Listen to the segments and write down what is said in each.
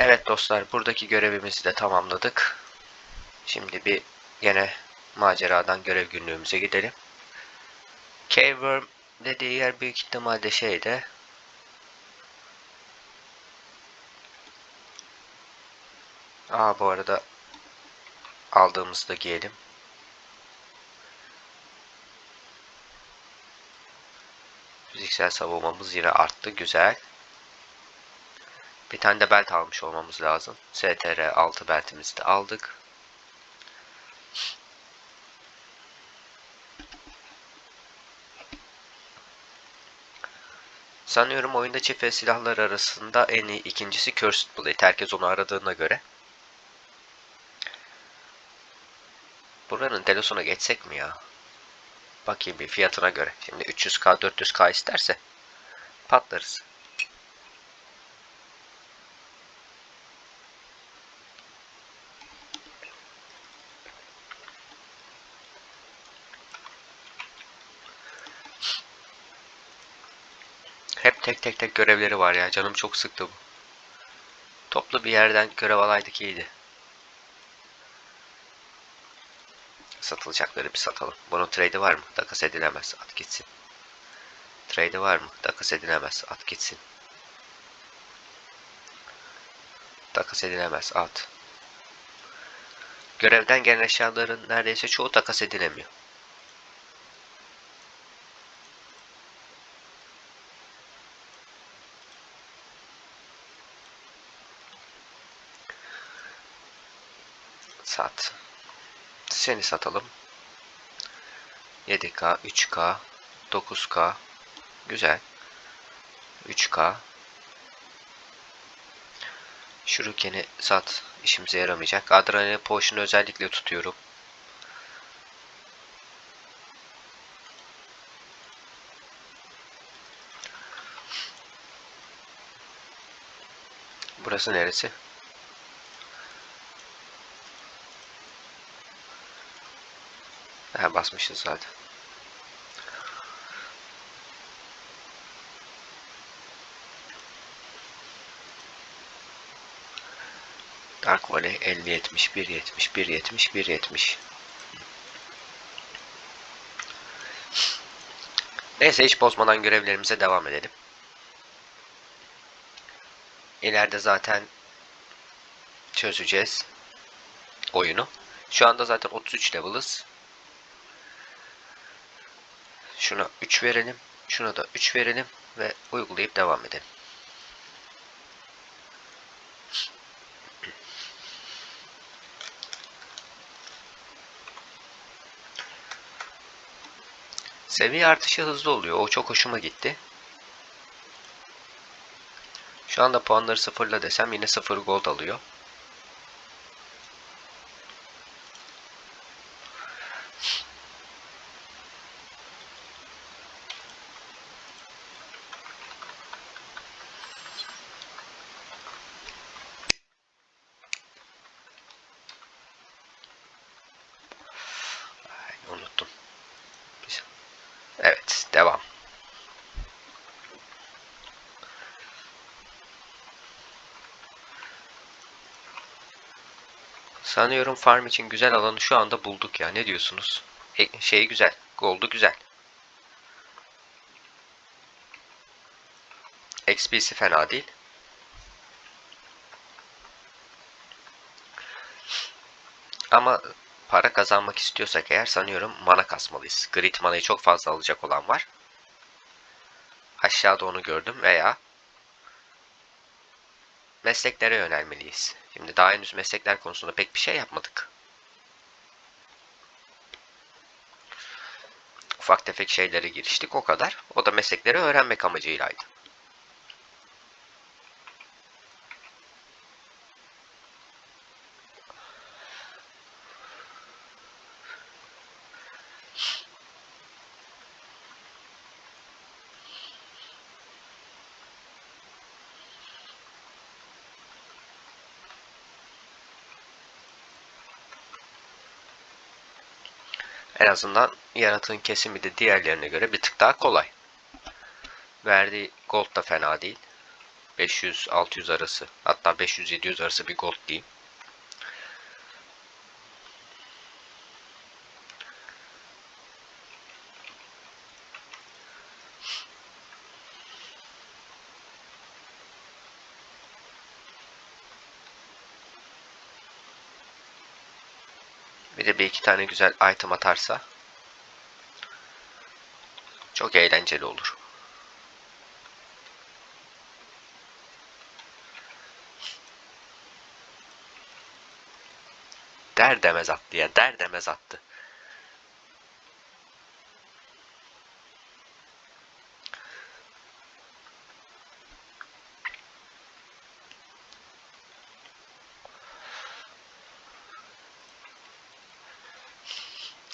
Evet dostlar buradaki görevimizi de tamamladık. Şimdi bir gene maceradan görev günlüğümüze gidelim. Caveworm dediği yer büyük ihtimalle şeyde. Aa bu arada aldığımızı da giyelim. Fiziksel savunmamız yine arttı. Güzel. Bir tane de belt almış olmamız lazım. STR 6 beltimizi de aldık. Sanıyorum oyunda çift silahlar arasında en iyi ikincisi Cursed Blade. Herkes onu aradığına göre. Buranın telosuna geçsek mi ya? Bakayım bir fiyatına göre. Şimdi 300k 400k isterse patlarız. Hep tek tek görevleri var ya. Canım çok sıktı bu. Toplu bir yerden görev alaydık iyiydi. Satılacakları bir satalım. Bunun trade'i var mı? Takas edilemez. At gitsin. Trade'i var mı? Takas edilemez. At gitsin. Takas edilemez. At. Görevden gelen eşyaların neredeyse çoğu takas edilemiyor. Sat. Seni satalım. 7K, 3K, 9K. Güzel. 3K. Shuriken'i sat. İşimize yaramayacak. Adrenalin Potion'u özellikle tutuyorum. Burası neresi? Ha basmışız zaten. Dark Valley 50 70 1 70 1 70 1 70. Neyse hiç bozmadan görevlerimize devam edelim. İleride zaten çözeceğiz oyunu. Şu anda zaten 33 level'ız. Şuna 3 verelim. Şuna da 3 verelim ve uygulayıp devam edelim. Seviye artışı hızlı oluyor. O çok hoşuma gitti. Şu anda puanları sıfırla desem yine sıfır gold alıyor. Ay, unuttum. Evet, devam. Sanıyorum farm için güzel alanı şu anda bulduk ya. Ne diyorsunuz? E, şey güzel. Gold'u güzel. XP'si fena değil. Ama para kazanmak istiyorsak eğer sanıyorum mana kasmalıyız. Grid manayı çok fazla alacak olan var. Aşağıda onu gördüm veya mesleklere yönelmeliyiz. Şimdi daha henüz meslekler konusunda pek bir şey yapmadık. Ufak tefek şeylere giriştik o kadar. O da meslekleri öğrenmek amacıylaydı. Azından yaratığın kesimi de diğerlerine göre bir tık daha kolay. Verdiği gold da fena değil. 500-600 arası hatta 500-700 arası bir gold diyeyim. İki tane güzel item atarsa çok eğlenceli olur. Der demez attı ya. Der demez attı.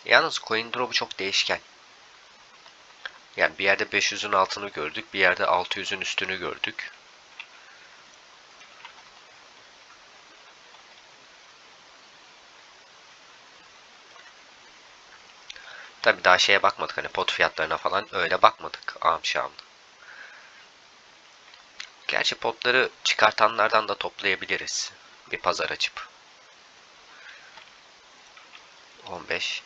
Yalnız coin drop'u çok değişken. Yani bir yerde 500'ün altını gördük, bir yerde 600'ün üstünü gördük. Tabi daha şeye bakmadık hani pot fiyatlarına falan öyle bakmadık şahımda. Gerçi potları çıkartanlardan da toplayabiliriz. Bir pazar açıp. 15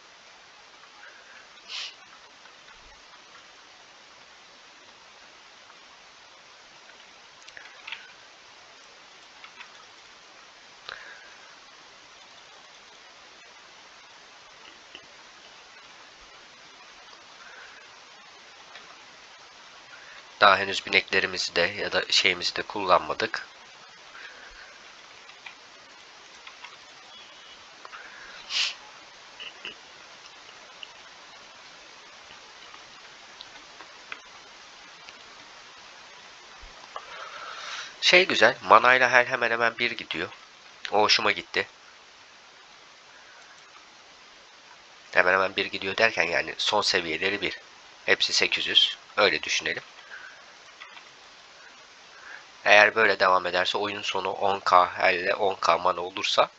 Daha henüz bineklerimizi de ya da şeyimizi de kullanmadık. Şey güzel. Manayla her hemen hemen bir gidiyor. O hoşuma gitti. Hemen hemen bir gidiyor derken yani son seviyeleri bir. Hepsi 800. Öyle düşünelim. Eğer böyle devam ederse oyunun sonu 10k hele 10k mana olursa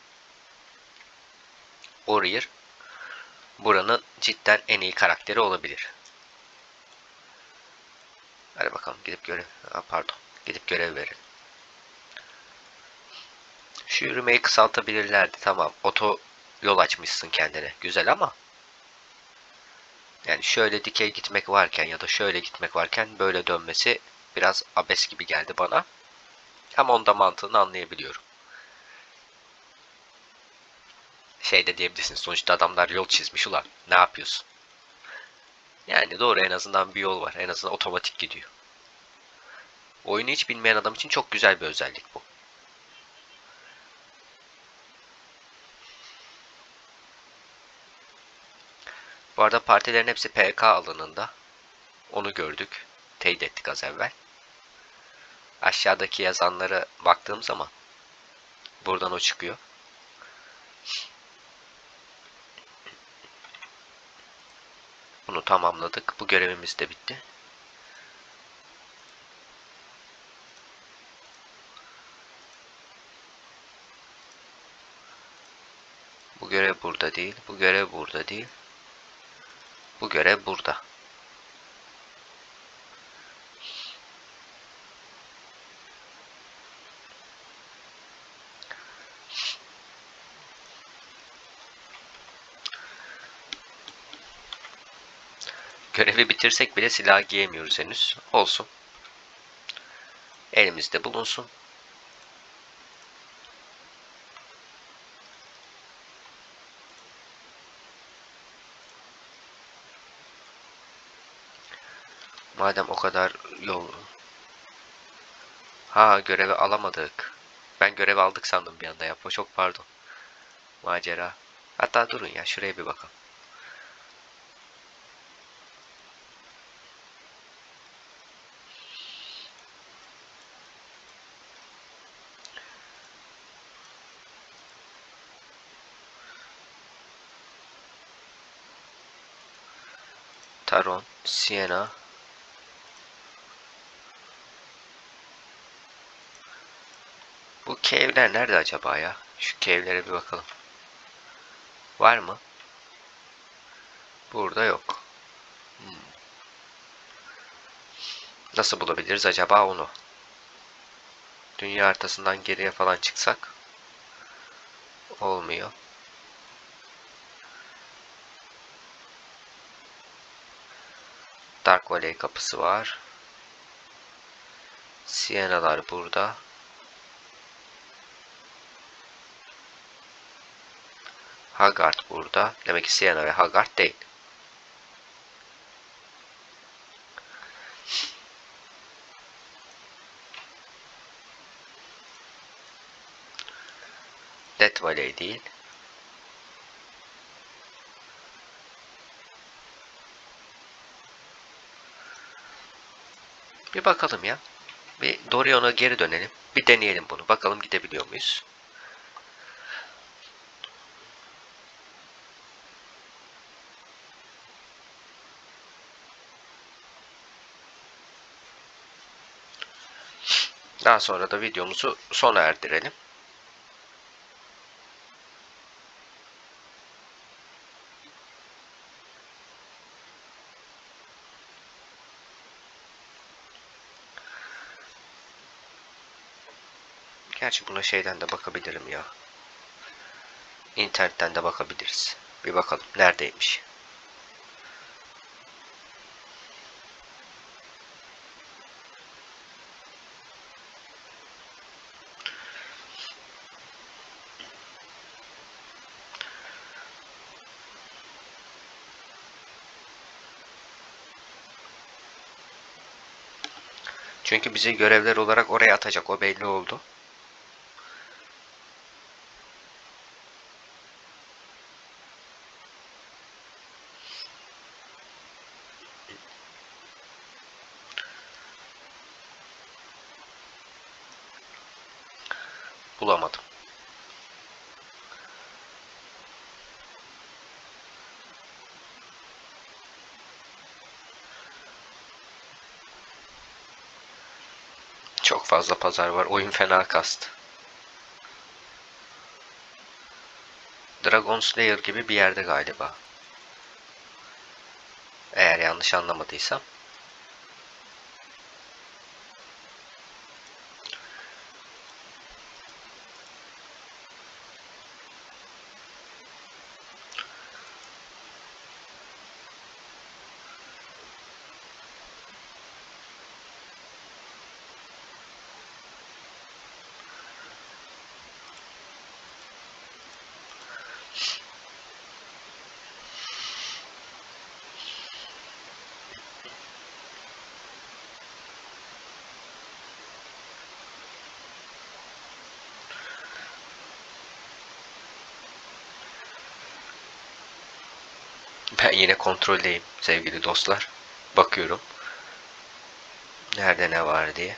Warrior buranın cidden en iyi karakteri olabilir. Hadi bakalım gidip görev. Pardon. Gidip görev verelim. Şu yürümeyi kısaltabilirlerdi. Tamam. Oto yol açmışsın kendine. Güzel ama yani şöyle dikey gitmek varken ya da şöyle gitmek varken böyle dönmesi biraz abes gibi geldi bana. Ama onda mantığını anlayabiliyorum. Şey de diyebilirsin. Sonuçta adamlar yol çizmiş ulan. Ne yapıyorsun? Yani doğru en azından bir yol var. En azından otomatik gidiyor. Oyunu hiç bilmeyen adam için çok güzel bir özellik bu. Bu arada partilerin hepsi PK alanında. Onu gördük. Teyit ettik az evvel. Aşağıdaki yazanlara baktığım zaman buradan o çıkıyor. Bunu tamamladık. Bu görevimiz de bitti. Bu görev burada değil. Bu görev burada değil. Bu görev burada. Görevi bitirsek bile silah giyemiyoruz henüz. Olsun. Elimizde bulunsun. Madem o kadar yol... Ha görevi alamadık. Ben görevi aldık sandım bir anda ya. Çok pardon. Macera. Hatta durun ya şuraya bir bakalım. Siena, Bu cave'ler nerede acaba ya? Şu cave'lere bir bakalım. Var mı? Burada yok. Hmm. Nasıl bulabiliriz acaba onu? Dünya haritasından geriye falan çıksak olmuyor. Dark Valley kapısı var. Siena'lar burada. Haggard burada. Demek ki Siena ve Haggard değil. Death Valley değil. Bir bakalım ya. Bir Dorion'a geri dönelim. Bir deneyelim bunu. Bakalım gidebiliyor muyuz? Daha sonra da videomuzu sona erdirelim. Gerçi buna şeyden de bakabilirim ya. İnternetten de bakabiliriz. Bir bakalım neredeymiş. Çünkü bizi görevler olarak oraya atacak. O belli oldu. Bulamadım. Çok fazla pazar var. Oyun fena kastı. Dragon Slayer gibi bir yerde galiba. Eğer yanlış anlamadıysam. Ben yine kontroldeyim sevgili dostlar. Bakıyorum. Nerede ne var diye.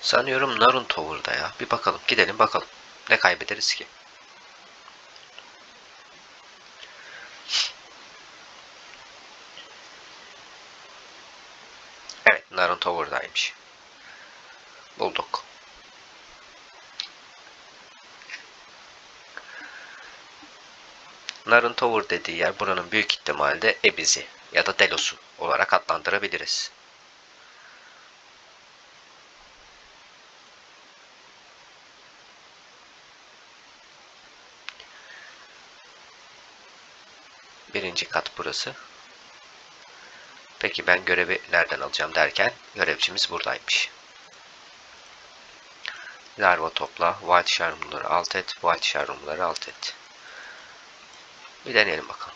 Sanıyorum Narun Tower'da ya. Bir bakalım. Gidelim bakalım. Ne kaybederiz ki? Evet. Narun Tower'daymış. Bulduk. Narın Tower dediği yer buranın büyük ihtimalle Ebiz'i ya da Delos'u olarak adlandırabiliriz. Birinci kat burası. Peki ben görevi nereden alacağım derken görevcimiz buradaymış. Larva topla, White Sharm'ları alt et, White Sharm'ları alt et. Bir deneyelim bakalım.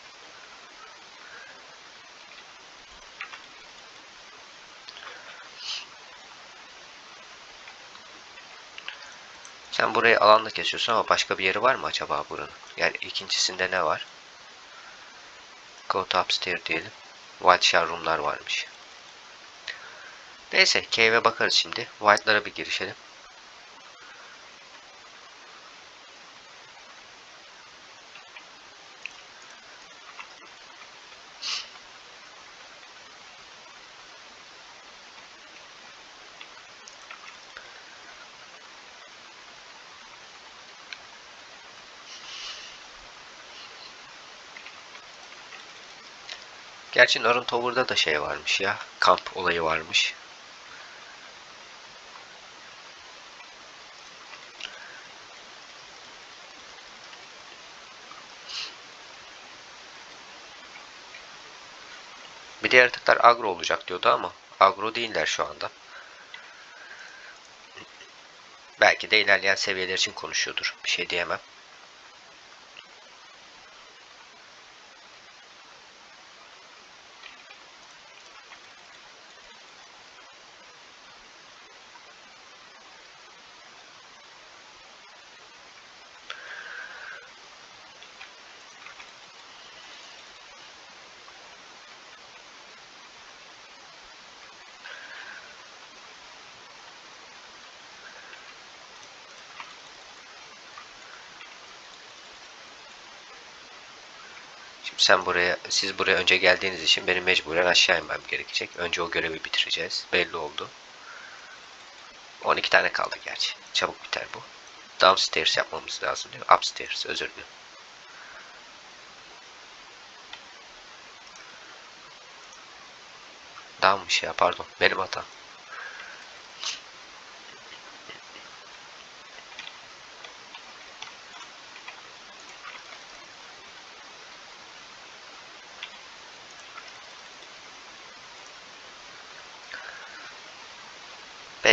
Sen burayı alanda kesiyorsun ama başka bir yeri var mı acaba buranın? Yani ikincisinde ne var? Go to upstairs diyelim. White Shard room'lar varmış. Neyse cave'e bakarız şimdi. White'lara bir girişelim. Gerçi Norun da şey varmış ya. Kamp olayı varmış. Bir de yaratıklar agro olacak diyordu ama agro değiller şu anda. Belki de ilerleyen seviyeler için konuşuyordur. Bir şey diyemem. Şimdi sen buraya, siz buraya önce geldiğiniz için benim mecburen aşağı inmem gerekecek. Önce o görevi bitireceğiz. Belli oldu. 12 tane kaldı gerçi. Çabuk biter bu. Downstairs yapmamız lazım değil mi? Upstairs, özür dilerim. Down'mış ya pardon. Benim hatam.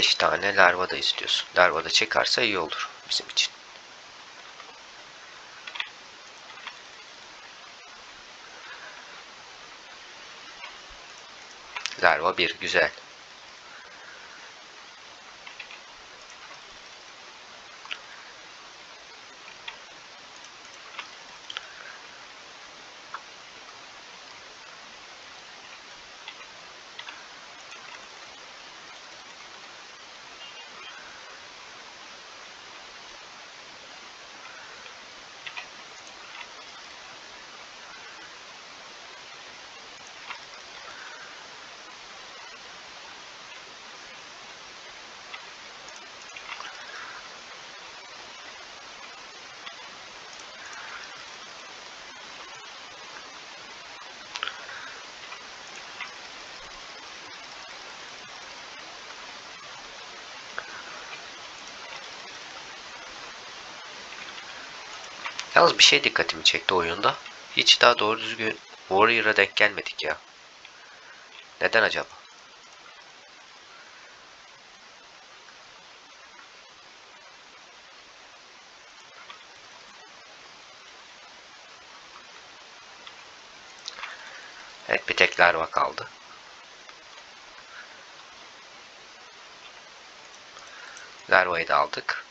Beş tane larva da istiyorsun. Larva da çıkarsa iyi olur bizim için. Larva bir güzel. Yalnız bir şey dikkatimi çekti oyunda. Hiç daha doğru düzgün Warrior'a denk gelmedik ya. Neden acaba? Evet bir tek larva kaldı. Larvayı da aldık.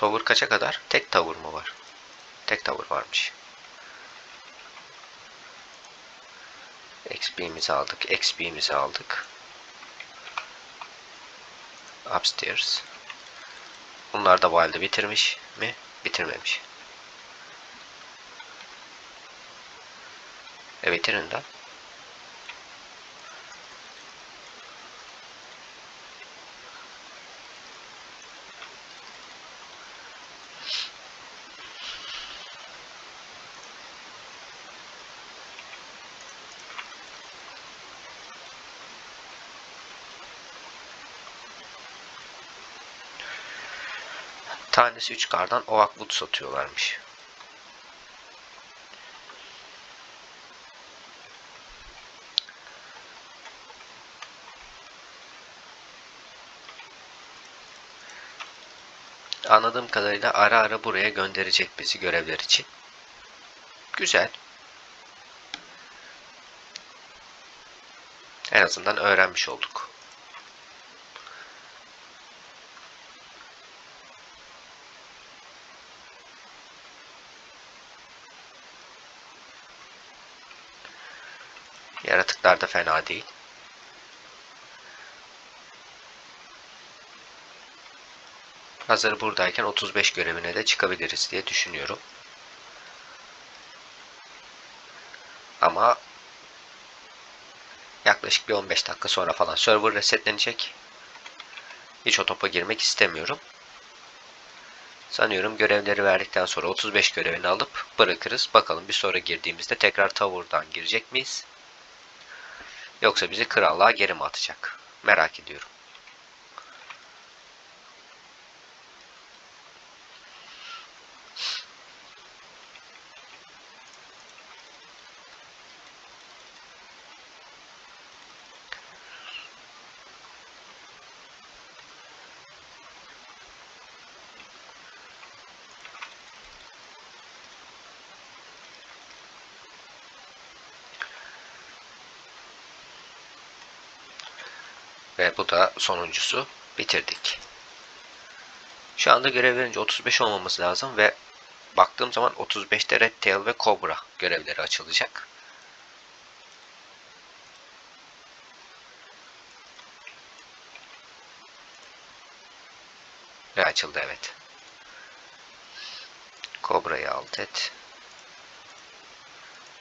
Tower kaça kadar? Tek tower mı var? Tek tower varmış. XP'mizi aldık. XP'mizi aldık. Upstairs. Bunlar da halde bitirmiş mi? Bitirmemiş. E bitirin de. Tanesi 3 kardan Oak Wood satıyorlarmış. Anladığım kadarıyla ara ara buraya gönderecek bizi görevler için. Güzel. En azından öğrenmiş olduk. Yaratıklar da fena değil. Hazır buradayken 35 görevine de çıkabiliriz diye düşünüyorum. Ama yaklaşık bir 15 dakika sonra falan server resetlenecek. Hiç o topa girmek istemiyorum. Sanıyorum görevleri verdikten sonra 35 görevini alıp bırakırız. Bakalım bir sonra girdiğimizde tekrar tavırdan girecek miyiz? Yoksa bizi krallığa geri mi atacak? Merak ediyorum. Ve bu da sonuncusu. Bitirdik. Şu anda görev verince 35 olmamız lazım ve baktığım zaman 35'te Red Tail ve Cobra görevleri açılacak. Ve açıldı evet. Cobra'yı alt et.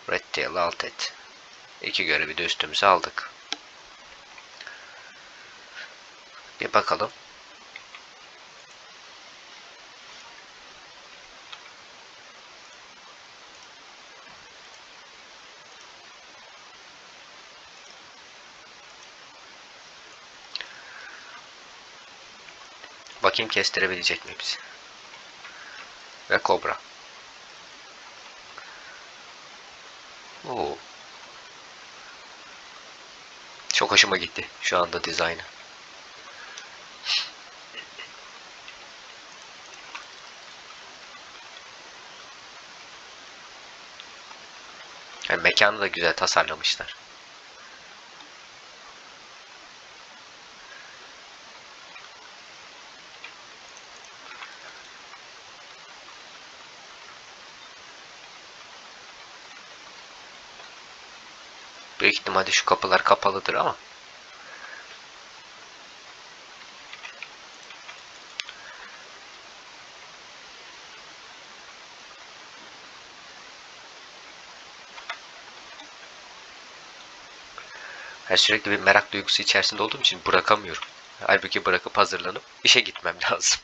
Red Tail'ı alt et. İki görevi de üstümüze aldık. Bir bakalım. Bakayım kestirebilecek mi bizi? Ve kobra. Oo. Çok hoşuma gitti şu anda dizaynı. Yani mekanı da güzel tasarlamışlar. Büyük ihtimalle şu kapılar kapalıdır ama. Her sürekli bir merak duygusu içerisinde olduğum için bırakamıyorum. Halbuki bırakıp hazırlanıp işe gitmem lazım.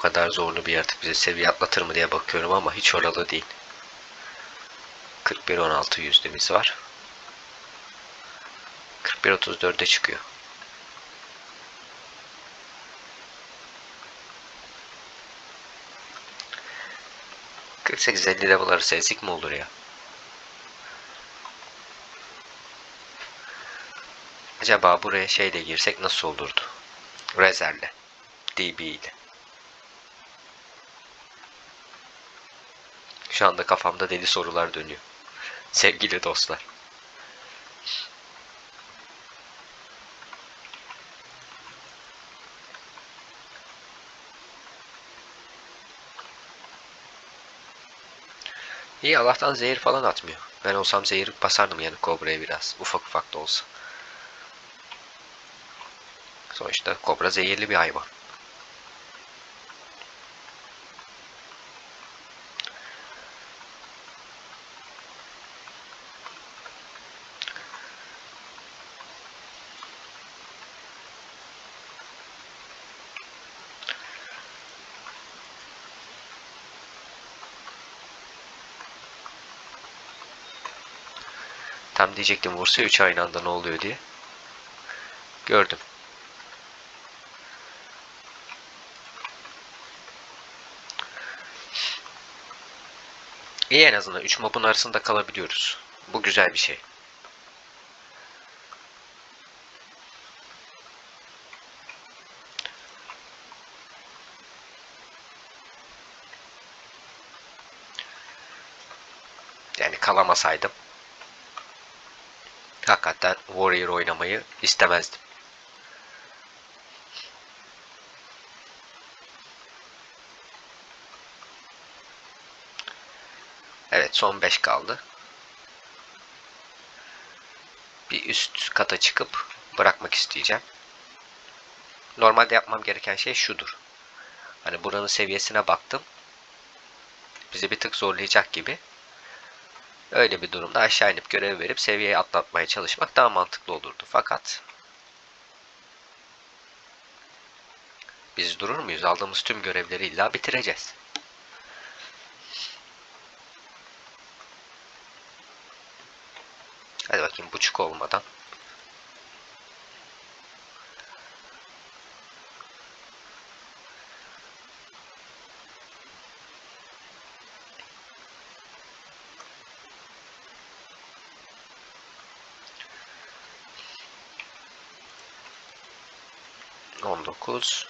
Kadar zorlu bir yaratık bize seviye atlatır mı diye bakıyorum ama hiç oralı değil. 41-16 yüzdemiz var. 41-34'e çıkıyor. Kırk sekiz elli level arası ezik mi olur ya? Acaba buraya şeyle girsek nasıl olurdu? Rezerle. DB ile. Şu anda kafamda deli sorular dönüyor. Sevgili dostlar. İyi Allah'tan zehir falan atmıyor. Ben olsam zehir basardım yani kobraya biraz. Ufak ufak da olsa. Sonuçta kobra zehirli bir hayvan. Tam diyecektim vursa 3 aynı anda ne oluyor diye. Gördüm. İyi en azından 3 mobun arasında kalabiliyoruz. Bu güzel bir şey. Yani kalamasaydım Hakikaten Warrior oynamayı istemezdim. Evet son 5 kaldı. Bir üst kata çıkıp bırakmak isteyeceğim. Normalde yapmam gereken şey şudur. Hani buranın seviyesine baktım. Bizi bir tık zorlayacak gibi. Öyle bir durumda aşağı inip görev verip seviyeyi atlatmaya çalışmak daha mantıklı olurdu. Fakat biz durur muyuz? Aldığımız tüm görevleri illa bitireceğiz. 19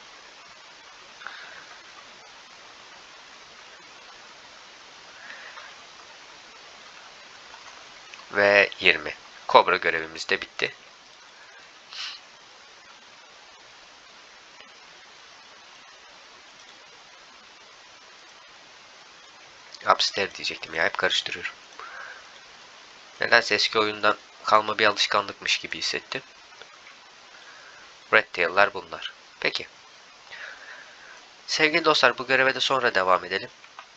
ve 20. Kobra görevimiz de bitti. Upstairs diyecektim ya hep karıştırıyorum. Nedense eski oyundan kalma bir alışkanlıkmış gibi hissettim. Red Tail'lar bunlar. Peki. Sevgili dostlar bu göreve de sonra devam edelim.